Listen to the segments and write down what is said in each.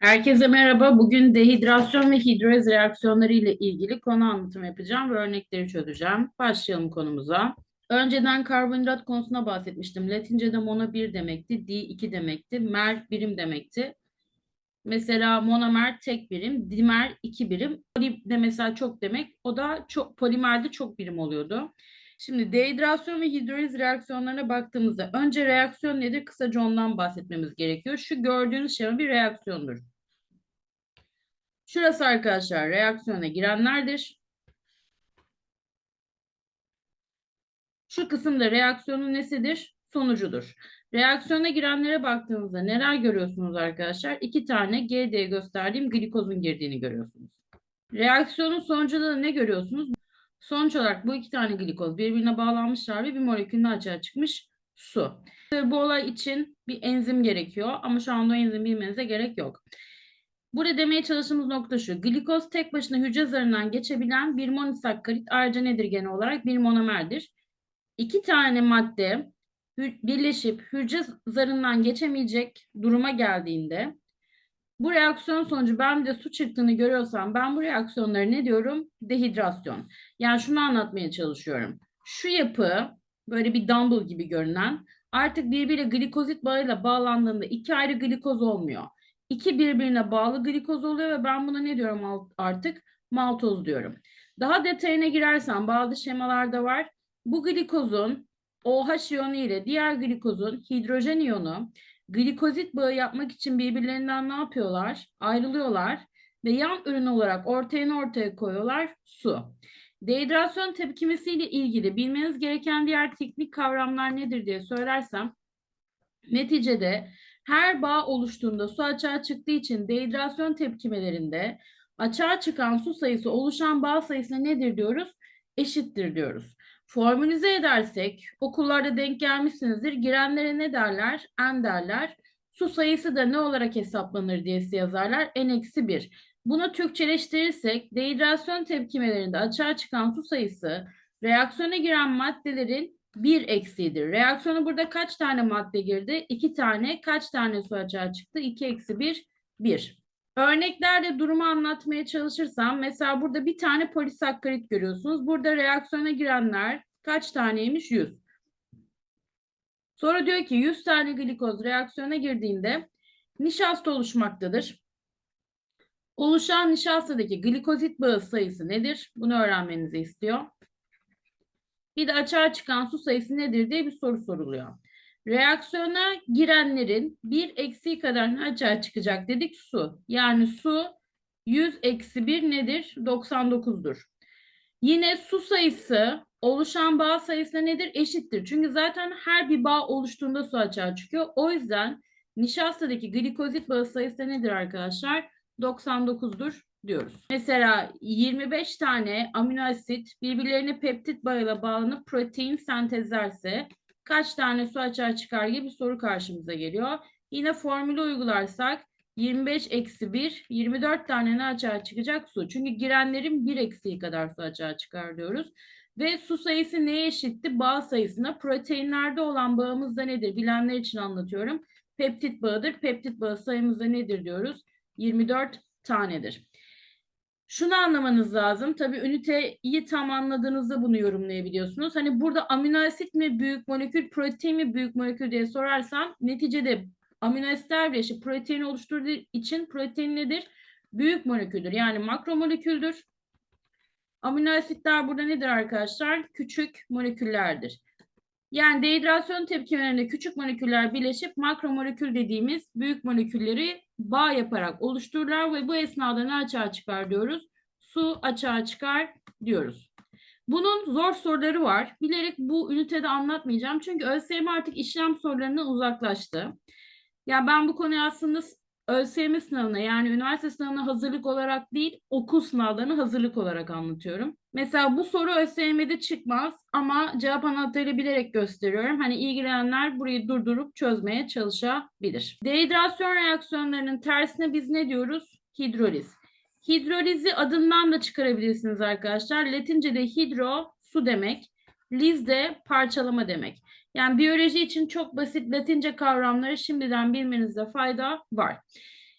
Herkese merhaba. Bugün dehidrasyon ve hidroliz reaksiyonları ile ilgili konu anlatımı yapacağım ve örnekleri çözeceğim. Başlayalım konumuza. Önceden karbonhidrat konusuna bahsetmiştim. Latince'de mono 1 demekti, di 2 demekti, mer birim demekti. Mesela monomer tek birim, dimer iki birim. Poli de mesela çok demek. O da çok polimerde çok birim oluyordu. Şimdi dehidrasyon ve hidroliz reaksiyonlarına baktığımızda önce reaksiyon nedir? Kısaca ondan bahsetmemiz gerekiyor. Şu gördüğünüz şema bir reaksiyondur. Şurası arkadaşlar reaksiyona girenlerdir. Şu kısımda reaksiyonun nesidir? Sonucudur. Reaksiyona girenlere baktığınızda neler görüyorsunuz arkadaşlar? İki tane G diye gösterdiğim glikozun girdiğini görüyorsunuz. Reaksiyonun sonucunda da ne görüyorsunuz? Sonuç olarak bu iki tane glikoz birbirine bağlanmışlar ve bir molekülün açığa çıkmış su. Bu olay için bir enzim gerekiyor ama şu anda o enzim bilmenize gerek yok. Burada demeye çalıştığımız nokta şu. Glikoz tek başına hücre zarından geçebilen bir monosakkarit ayrıca nedir genel olarak? Bir monomerdir. İki tane madde birleşip hücre zarından geçemeyecek duruma geldiğinde bu reaksiyon sonucu ben de su çıktığını görüyorsam ben bu reaksiyonları ne diyorum? Dehidrasyon. Yani şunu anlatmaya çalışıyorum. Şu yapı böyle bir dumbbell gibi görünen artık birbiriyle glikozit bağıyla bağlandığında iki ayrı glikoz olmuyor. İki birbirine bağlı glikoz oluyor ve ben buna ne diyorum artık? Maltoz diyorum. Daha detayına girersem bazı şemalarda var. Bu glikozun OH iyonu ile diğer glikozun hidrojen iyonu glikozit bağı yapmak için birbirlerinden ne yapıyorlar? Ayrılıyorlar ve yan ürün olarak ortaya ortaya koyuyorlar su. Dehidrasyon tepkimesiyle ilgili bilmeniz gereken diğer teknik kavramlar nedir diye söylersem neticede her bağ oluştuğunda su açığa çıktığı için dehidrasyon tepkimelerinde açığa çıkan su sayısı oluşan bağ sayısına nedir diyoruz? Eşittir diyoruz. Formülize edersek okullarda denk gelmişsinizdir. Girenlere ne derler? N derler. Su sayısı da ne olarak hesaplanır diye yazarlar? N-1. Bunu Türkçeleştirirsek dehidrasyon tepkimelerinde açığa çıkan su sayısı reaksiyona giren maddelerin bir eksiğidir. Reaksiyona burada kaç tane madde girdi? İki tane. Kaç tane su açığa çıktı? İki eksi bir, bir. Örneklerde durumu anlatmaya çalışırsam mesela burada bir tane polisakkarit görüyorsunuz. Burada reaksiyona girenler kaç taneymiş? 100. Sonra diyor ki 100 tane glikoz reaksiyona girdiğinde nişasta oluşmaktadır. Oluşan nişastadaki glikozit bağı sayısı nedir? Bunu öğrenmenizi istiyor. Bir de açığa çıkan su sayısı nedir diye bir soru soruluyor. Reaksiyona girenlerin bir eksiği kadar açığa çıkacak dedik su. Yani su 100 eksi 1 nedir? 99'dur. Yine su sayısı oluşan bağ sayısına nedir? Eşittir. Çünkü zaten her bir bağ oluştuğunda su açığa çıkıyor. O yüzden nişastadaki glikozit bağı sayısı nedir arkadaşlar? 99'dur diyoruz. Mesela 25 tane amino asit birbirlerine peptit bağıyla bağlanıp protein sentezlerse kaç tane su açığa çıkar gibi bir soru karşımıza geliyor. Yine formülü uygularsak 25 eksi 1, 24 tane ne açığa çıkacak su. Çünkü girenlerin 1 eksiği kadar su açığa çıkar diyoruz. Ve su sayısı neye eşitti? Bağ sayısına. Proteinlerde olan bağımız da nedir? Bilenler için anlatıyorum. Peptit bağıdır. Peptit bağı sayımız da nedir diyoruz? 24 tanedir. Şunu anlamanız lazım. Tabii üniteyi tam anladığınızda bunu yorumlayabiliyorsunuz. Hani burada amino asit mi büyük molekül, protein mi büyük molekül diye sorarsam neticede amino asitler birleşip protein oluşturduğu için protein nedir? Büyük moleküldür. Yani makromoleküldür. Amino asitler burada nedir arkadaşlar? Küçük moleküllerdir. Yani dehidrasyon tepkimelerinde küçük moleküller birleşip makromolekül dediğimiz büyük molekülleri bağ yaparak oluştururlar ve bu esnada ne açığa çıkar diyoruz? Su açığa çıkar diyoruz. Bunun zor soruları var. Bilerek bu ünitede anlatmayacağım. Çünkü ÖSYM artık işlem sorularından uzaklaştı. Yani ben bu konuyu aslında ÖSYM sınavına yani üniversite sınavına hazırlık olarak değil okul sınavlarına hazırlık olarak anlatıyorum. Mesela bu soru ÖSYM'de çıkmaz ama cevap anahtarı bilerek gösteriyorum. Hani ilgilenenler burayı durdurup çözmeye çalışabilir. Dehidrasyon reaksiyonlarının tersine biz ne diyoruz? Hidroliz. Hidrolizi adından da çıkarabilirsiniz arkadaşlar. Latince'de hidro su demek. Liz de parçalama demek. Yani biyoloji için çok basit Latince kavramları şimdiden bilmenizde fayda var.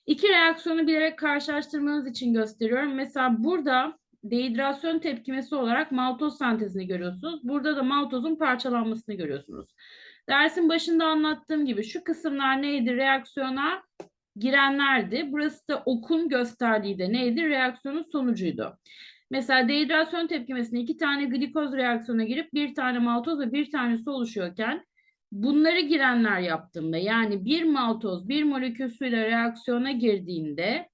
İki reaksiyonu bilerek karşılaştırmanız için gösteriyorum. Mesela burada dehidrasyon tepkimesi olarak maltoz sentezini görüyorsunuz. Burada da maltozun parçalanmasını görüyorsunuz. Dersin başında anlattığım gibi şu kısımlar neydi? Reaksiyona girenlerdi. Burası da okun gösterdiği de neydi? Reaksiyonun sonucuydu. Mesela dehidrasyon tepkimesinde iki tane glikoz reaksiyona girip bir tane maltoz ve bir tane su oluşuyorken bunları girenler yaptığımda yani bir maltoz bir molekül suyla reaksiyona girdiğinde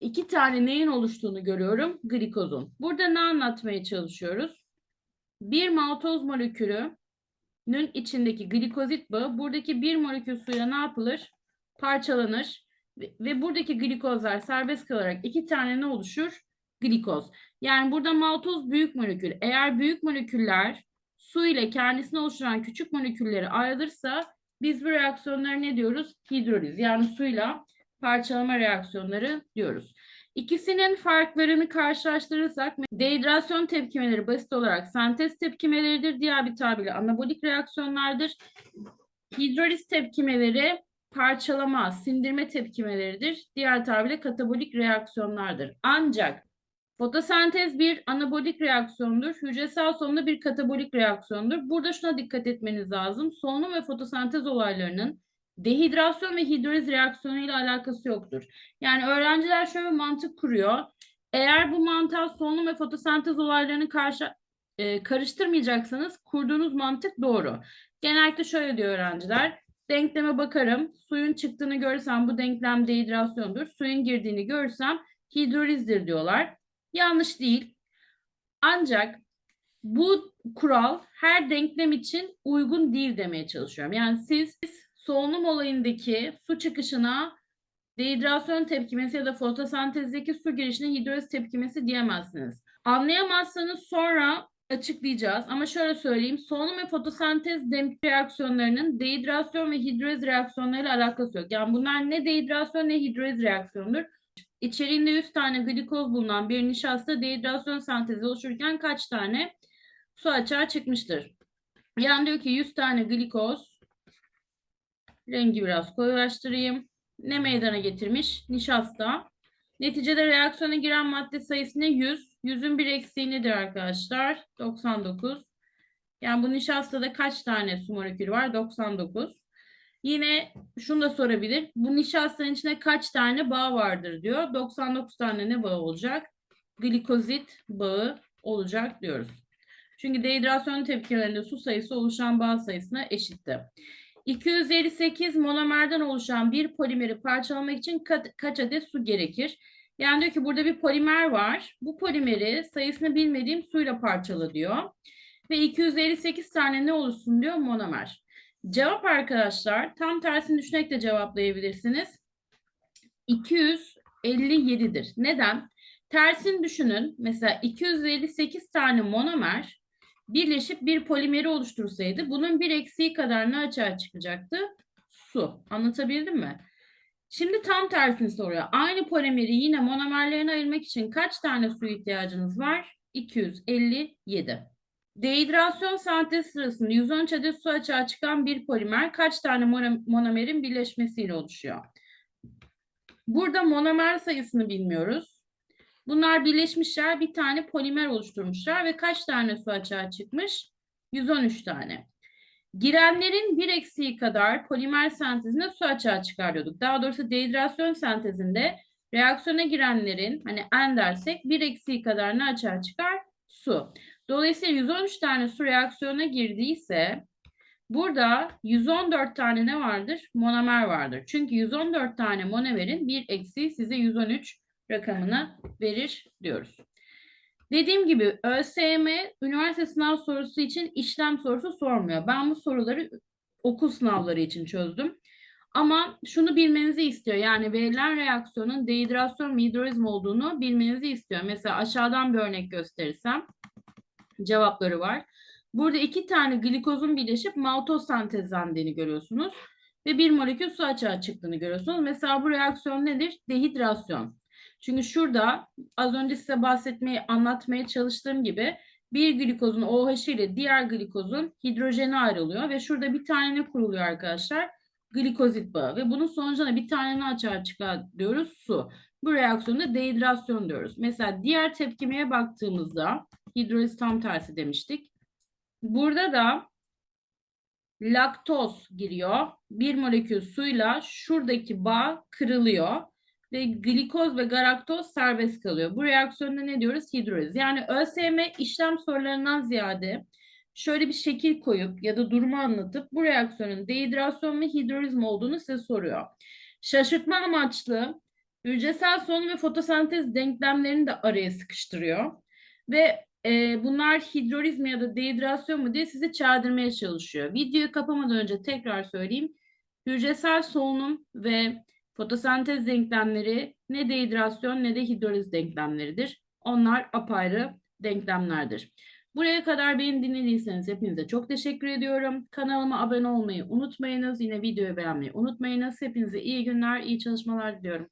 iki tane neyin oluştuğunu görüyorum? Glikozun. Burada ne anlatmaya çalışıyoruz? Bir maltoz molekülünün içindeki glikozit bağı buradaki bir molekül suyla ne yapılır? Parçalanır ve, buradaki glikozlar serbest kalarak iki tane ne oluşur? Glikoz. Yani burada maltoz büyük molekül. Eğer büyük moleküller su ile kendisini oluşturan küçük molekülleri ayrılırsa biz bu reaksiyonlara ne diyoruz? Hidroliz yani suyla parçalama reaksiyonları diyoruz. İkisinin farklarını karşılaştırırsak dehidrasyon tepkimeleri basit olarak sentez tepkimeleridir. Diğer bir tabirle anabolik reaksiyonlardır. Hidroliz tepkimeleri parçalama, sindirme tepkimeleridir. Diğer tabirle katabolik reaksiyonlardır. Ancak Fotosentez bir anabolik reaksiyondur. Hücresel solunum bir katabolik reaksiyondur. Burada şuna dikkat etmeniz lazım. Solunum ve fotosentez olaylarının dehidrasyon ve hidroliz reaksiyonu ile alakası yoktur. Yani öğrenciler şöyle bir mantık kuruyor. Eğer bu mantığa solunum ve fotosentez olaylarını karşı e, karıştırmayacaksanız kurduğunuz mantık doğru. Genellikle şöyle diyor öğrenciler. Denkleme bakarım. Suyun çıktığını görürsem bu denklem dehidrasyondur. Suyun girdiğini görürsem hidrolizdir diyorlar. Yanlış değil. Ancak bu kural her denklem için uygun değil demeye çalışıyorum. Yani siz solunum olayındaki su çıkışına dehidrasyon tepkimesi ya da fotosentezdeki su girişine hidroliz tepkimesi diyemezsiniz. Anlayamazsanız sonra açıklayacağız. Ama şöyle söyleyeyim. Solunum ve fotosentez demlik reaksiyonlarının dehidrasyon ve hidroliz reaksiyonlarıyla alakası yok. Yani bunlar ne dehidrasyon ne hidroliz reaksiyonudur. İçeriğinde 100 tane glikoz bulunan bir nişasta dehidrasyon sentezi oluşurken kaç tane su açığa çıkmıştır? Yani diyor ki 100 tane glikoz rengi biraz koyulaştırayım. Ne meydana getirmiş? Nişasta. Neticede reaksiyona giren madde sayısı ne? 100. 100'ün bir eksiği nedir arkadaşlar? 99. Yani bu nişastada kaç tane su molekülü var? 99. Yine şunu da sorabilir. Bu nişastanın içinde kaç tane bağ vardır diyor. 99 tane ne bağı olacak? Glikozit bağı olacak diyoruz. Çünkü dehidrasyon tepkilerinde su sayısı oluşan bağ sayısına eşitti. 258 monomerden oluşan bir polimeri parçalamak için ka kaç adet su gerekir? Yani diyor ki burada bir polimer var. Bu polimeri sayısını bilmediğim suyla parçala diyor. Ve 258 tane ne oluşsun diyor monomer. Cevap arkadaşlar tam tersini düşünerek de cevaplayabilirsiniz. 257'dir. Neden? Tersini düşünün. Mesela 258 tane monomer birleşip bir polimeri oluştursaydı bunun bir eksiği kadar ne açığa çıkacaktı? Su. Anlatabildim mi? Şimdi tam tersini soruyor. Aynı polimeri yine monomerlerine ayırmak için kaç tane su ihtiyacınız var? 257. Dehidrasyon sentezi sırasında 113 adet su açığa çıkan bir polimer kaç tane monomerin birleşmesiyle oluşuyor? Burada monomer sayısını bilmiyoruz. Bunlar birleşmişler bir tane polimer oluşturmuşlar ve kaç tane su açığa çıkmış? 113 tane. Girenlerin bir eksiği kadar polimer sentezinde su açığa çıkarıyorduk. Daha doğrusu dehidrasyon sentezinde reaksiyona girenlerin hani en dersek bir eksiği kadar ne açığa çıkar? Su. Dolayısıyla 113 tane su reaksiyona girdiyse burada 114 tane ne vardır? Monomer vardır. Çünkü 114 tane monomerin bir eksiği size 113 rakamını verir diyoruz. Dediğim gibi ÖSYM üniversite sınav sorusu için işlem sorusu sormuyor. Ben bu soruları okul sınavları için çözdüm. Ama şunu bilmenizi istiyor. Yani verilen reaksiyonun dehidrasyon ve hidrolizm olduğunu bilmenizi istiyor. Mesela aşağıdan bir örnek gösterirsem cevapları var. Burada iki tane glikozun birleşip maltoz sentezlendiğini görüyorsunuz. Ve bir molekül su açığa çıktığını görüyorsunuz. Mesela bu reaksiyon nedir? Dehidrasyon. Çünkü şurada az önce size bahsetmeyi, anlatmaya çalıştığım gibi bir glikozun OH ile diğer glikozun hidrojeni ayrılıyor ve şurada bir tane ne kuruluyor arkadaşlar? glikozit bağı ve bunun sonucunda bir tane ne açığa çıkar diyoruz? Su. Bu reaksiyona dehidrasyon diyoruz. Mesela diğer tepkimeye baktığımızda hidroliz tam tersi demiştik. Burada da laktoz giriyor. Bir molekül suyla şuradaki bağ kırılıyor ve glikoz ve galaktoz serbest kalıyor. Bu reaksiyonda ne diyoruz? Hidroliz. Yani ÖSYM işlem sorularından ziyade şöyle bir şekil koyup ya da durumu anlatıp bu reaksiyonun dehidrasyon ve hidrolizm olduğunu size soruyor. Şaşırtma amaçlı hücresel solunum ve fotosentez denklemlerini de araya sıkıştırıyor. Ve e, bunlar hidrolizm ya da dehidrasyon mu diye sizi çağdırmaya çalışıyor. Videoyu kapamadan önce tekrar söyleyeyim. Hücresel solunum ve fotosentez denklemleri ne dehidrasyon ne de hidroliz denklemleridir. Onlar apayrı denklemlerdir. Buraya kadar beni dinlediyseniz hepinize çok teşekkür ediyorum. Kanalıma abone olmayı unutmayınız. Yine videoyu beğenmeyi unutmayınız. Hepinize iyi günler, iyi çalışmalar diliyorum.